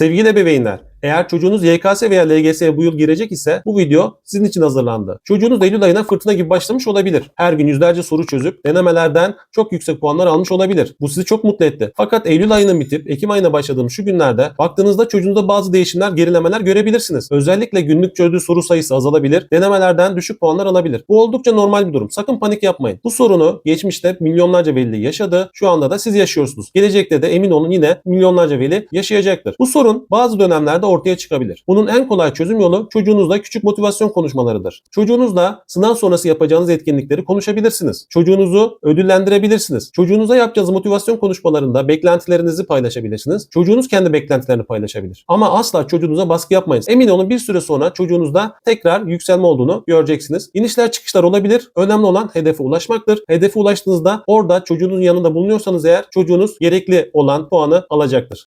Sevgili ebeveynler, eğer çocuğunuz YKS veya LGS'ye bu yıl girecek ise bu video sizin için hazırlandı. Çocuğunuz Eylül ayına fırtına gibi başlamış olabilir. Her gün yüzlerce soru çözüp denemelerden çok yüksek puanlar almış olabilir. Bu sizi çok mutlu etti. Fakat Eylül ayının bitip Ekim ayına başladığım şu günlerde baktığınızda çocuğunuzda bazı değişimler, gerilemeler görebilirsiniz. Özellikle günlük çözdüğü soru sayısı azalabilir, denemelerden düşük puanlar alabilir. Bu oldukça normal bir durum. Sakın panik yapmayın. Bu sorunu geçmişte milyonlarca veli yaşadı. Şu anda da siz yaşıyorsunuz. Gelecekte de emin olun yine milyonlarca veli yaşayacaktır. Bu sorun bazı dönemlerde ortaya çıkabilir. Bunun en kolay çözüm yolu çocuğunuzla küçük motivasyon konuşmalarıdır. Çocuğunuzla sınav sonrası yapacağınız etkinlikleri konuşabilirsiniz. Çocuğunuzu ödüllendirebilirsiniz. Çocuğunuza yapacağınız motivasyon konuşmalarında beklentilerinizi paylaşabilirsiniz. Çocuğunuz kendi beklentilerini paylaşabilir. Ama asla çocuğunuza baskı yapmayın. Emin olun bir süre sonra çocuğunuzda tekrar yükselme olduğunu göreceksiniz. İnişler çıkışlar olabilir. Önemli olan hedefe ulaşmaktır. Hedefe ulaştığınızda orada çocuğunuzun yanında bulunuyorsanız eğer çocuğunuz gerekli olan puanı alacaktır.